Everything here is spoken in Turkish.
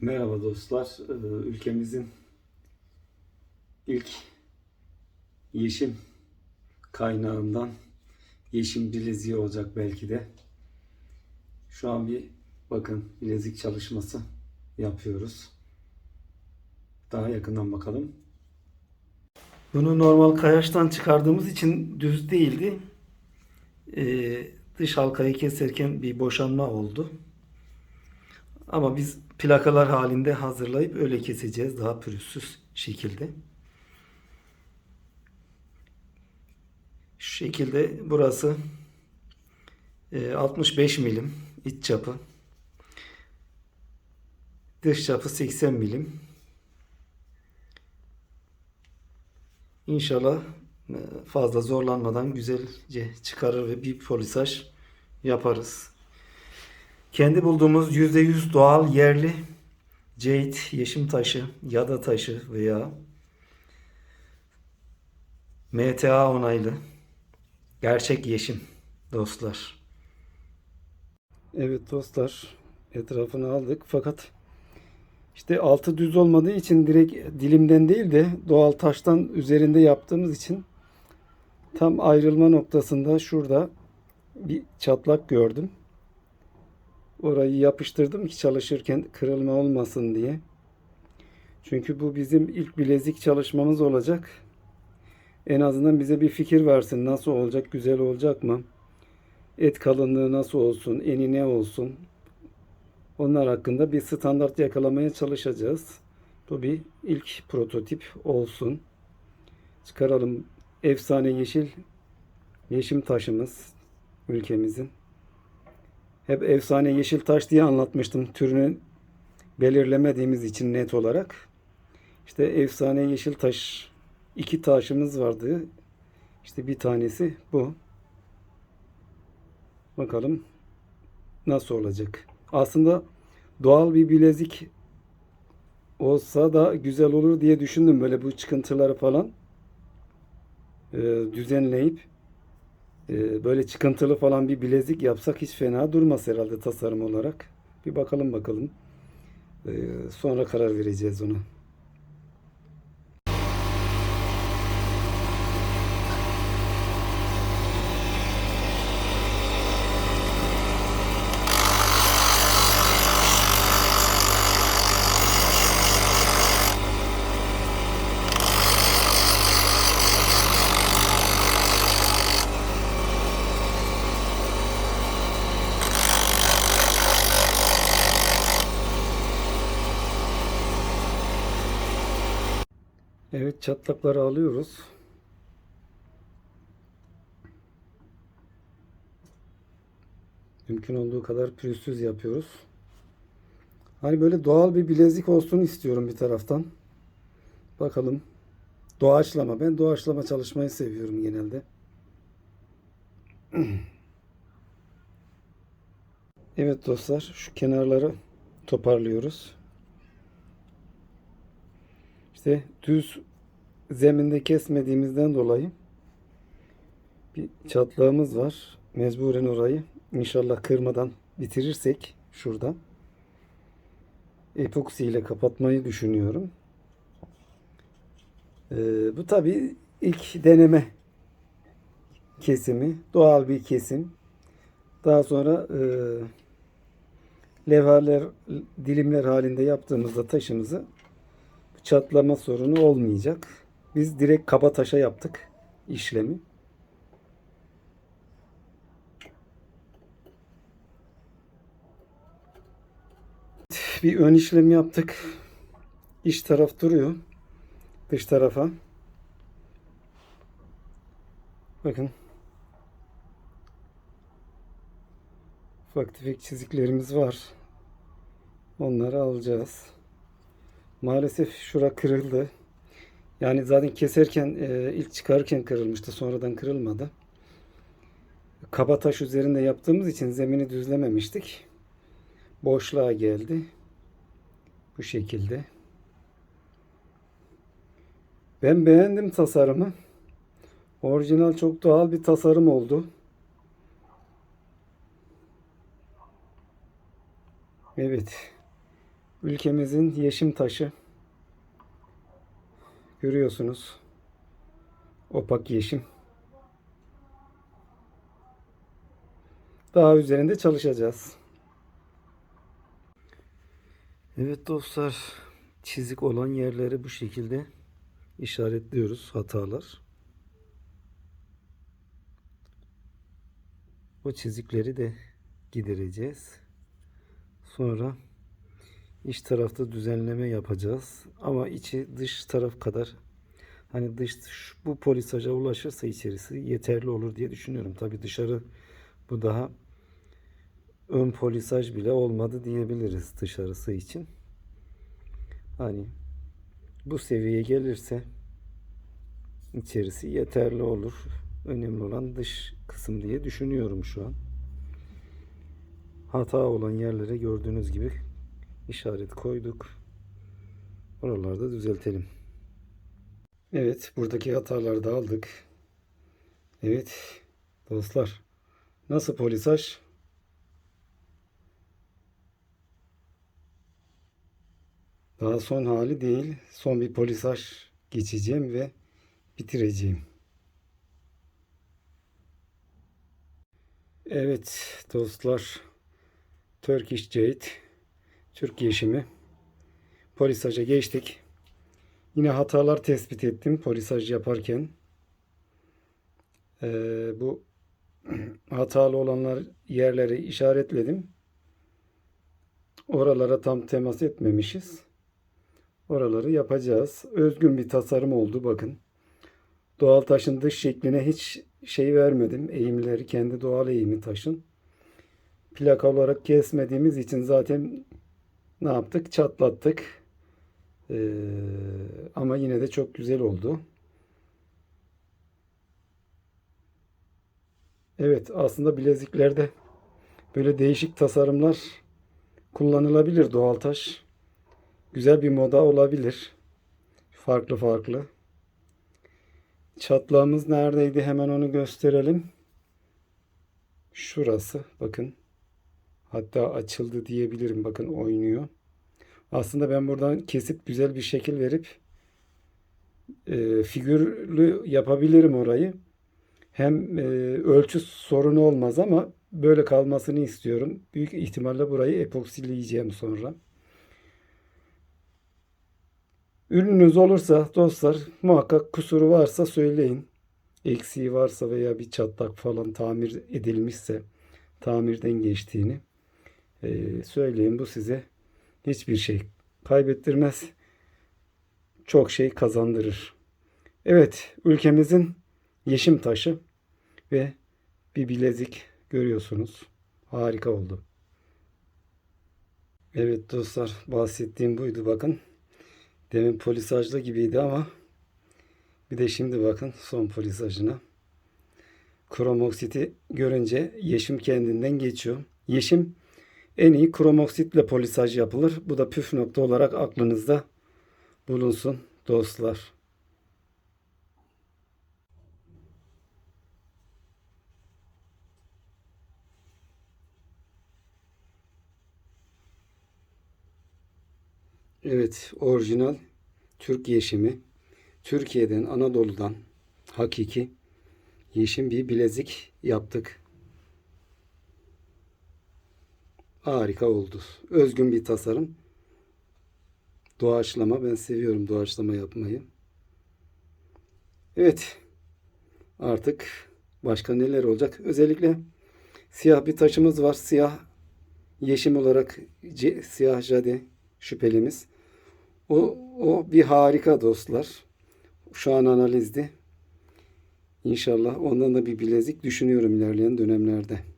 Merhaba dostlar. Ee, Ülkemizin ilk yeşim kaynağından yeşim bileziği olacak belki de. Şu an bir bakın bilezik çalışması yapıyoruz. Daha yakından bakalım. Bunu normal kayaçtan çıkardığımız için düz değildi. Ee, dış halkayı keserken bir boşanma oldu. Ama biz plakalar halinde hazırlayıp öyle keseceğiz daha pürüzsüz şekilde. Şu şekilde burası e, 65 milim iç çapı. Dış çapı 80 milim. İnşallah e, fazla zorlanmadan güzelce çıkarır ve bir polisaj yaparız. Kendi bulduğumuz %100 doğal yerli ceyt, yeşim taşı, yada taşı veya MTA onaylı gerçek yeşim dostlar. Evet dostlar etrafını aldık fakat işte altı düz olmadığı için direkt dilimden değil de doğal taştan üzerinde yaptığımız için tam ayrılma noktasında şurada bir çatlak gördüm. Orayı yapıştırdım ki çalışırken kırılma olmasın diye. Çünkü bu bizim ilk bilezik çalışmamız olacak. En azından bize bir fikir versin. Nasıl olacak? Güzel olacak mı? Et kalınlığı nasıl olsun? Eni ne olsun? Onlar hakkında bir standart yakalamaya çalışacağız. Bu bir ilk prototip olsun. Çıkaralım. Efsane yeşil yeşim taşımız ülkemizin. Hep efsane yeşil taş diye anlatmıştım türünü belirlemediğimiz için net olarak. İşte efsane yeşil taş iki taşımız vardı. İşte bir tanesi bu. Bakalım nasıl olacak. Aslında doğal bir bilezik olsa da güzel olur diye düşündüm böyle bu çıkıntıları falan e, düzenleyip e, böyle çıkıntılı falan bir bilezik yapsak hiç fena durmaz herhalde tasarım olarak. Bir bakalım bakalım. E, sonra karar vereceğiz ona. Evet çatlakları alıyoruz. Mümkün olduğu kadar pürüzsüz yapıyoruz. Hani böyle doğal bir bilezik olsun istiyorum bir taraftan. Bakalım. Doğaçlama. Ben doğaçlama çalışmayı seviyorum genelde. Evet dostlar şu kenarları toparlıyoruz. İşte düz zeminde kesmediğimizden dolayı bir çatlağımız var. Mecburen orayı inşallah kırmadan bitirirsek şurada epoksi ile kapatmayı düşünüyorum. Ee, bu tabi ilk deneme kesimi. Doğal bir kesim. Daha sonra e, levhalar, dilimler halinde yaptığımızda taşımızı çatlama sorunu olmayacak. Biz direkt kaba taşa yaptık işlemi. Bir ön işlem yaptık. İç taraf duruyor. Dış tarafa. Bakın. Ufak tefek çiziklerimiz var. Onları alacağız. Maalesef şura kırıldı. Yani zaten keserken e, ilk çıkarken kırılmıştı. Sonradan kırılmadı. Kaba taş üzerinde yaptığımız için zemini düzlememiştik. Boşluğa geldi. Bu şekilde. Ben beğendim tasarımı. Orijinal çok doğal bir tasarım oldu. Evet. Ülkemizin yeşim taşı. Görüyorsunuz. Opak yeşim. Daha üzerinde çalışacağız. Evet dostlar, çizik olan yerleri bu şekilde işaretliyoruz hatalar. O çizikleri de gidereceğiz. Sonra iç tarafta düzenleme yapacağız. Ama içi dış taraf kadar hani dış bu polisaja ulaşırsa içerisi yeterli olur diye düşünüyorum. Tabi dışarı bu daha ön polisaj bile olmadı diyebiliriz dışarısı için. Hani bu seviyeye gelirse içerisi yeterli olur. Önemli olan dış kısım diye düşünüyorum şu an. Hata olan yerlere gördüğünüz gibi işaret koyduk. Oralarda düzeltelim. Evet, buradaki hataları da aldık. Evet, dostlar. Nasıl polisaj? Daha son hali değil. Son bir polisaj geçeceğim ve bitireceğim. Evet dostlar. Turkish Jade Türk yeşimi polisaja geçtik. Yine hatalar tespit ettim polisaj yaparken. Ee, bu hatalı olanlar yerleri işaretledim. Oralara tam temas etmemişiz. Oraları yapacağız. Özgün bir tasarım oldu bakın. Doğal taşın dış şekline hiç şey vermedim. Eğimleri kendi doğal eğimi taşın. Plaka olarak kesmediğimiz için zaten ne yaptık? Çatlattık. Ee, ama yine de çok güzel oldu. Evet aslında bileziklerde böyle değişik tasarımlar kullanılabilir doğal taş. Güzel bir moda olabilir. Farklı farklı. Çatlağımız neredeydi? Hemen onu gösterelim. Şurası. Bakın. Hatta açıldı diyebilirim. Bakın oynuyor. Aslında ben buradan kesip güzel bir şekil verip e, figürlü yapabilirim orayı. Hem e, ölçü sorunu olmaz ama böyle kalmasını istiyorum. Büyük ihtimalle burayı epoksileyeceğim sonra. Ürününüz olursa dostlar muhakkak kusuru varsa söyleyin. Eksiği varsa veya bir çatlak falan tamir edilmişse tamirden geçtiğini e, söyleyin. Bu size hiçbir şey kaybettirmez. Çok şey kazandırır. Evet ülkemizin yeşim taşı ve bir bilezik görüyorsunuz. Harika oldu. Evet dostlar bahsettiğim buydu bakın. Demin polisajlı gibiydi ama bir de şimdi bakın son polisajına. Kromoksiti görünce yeşim kendinden geçiyor. Yeşim en iyi kromoksitle polisaj yapılır. Bu da püf nokta olarak aklınızda bulunsun dostlar. Evet, orijinal Türk yeşimi. Türkiye'den, Anadolu'dan hakiki yeşim bir bilezik yaptık. Harika oldu. Özgün bir tasarım. Doğaçlama. Ben seviyorum doğaçlama yapmayı. Evet. Artık başka neler olacak? Özellikle siyah bir taşımız var. Siyah yeşim olarak ce- siyah jade şüphelimiz. O, o bir harika dostlar. Şu an analizde. İnşallah ondan da bir bilezik düşünüyorum ilerleyen dönemlerde.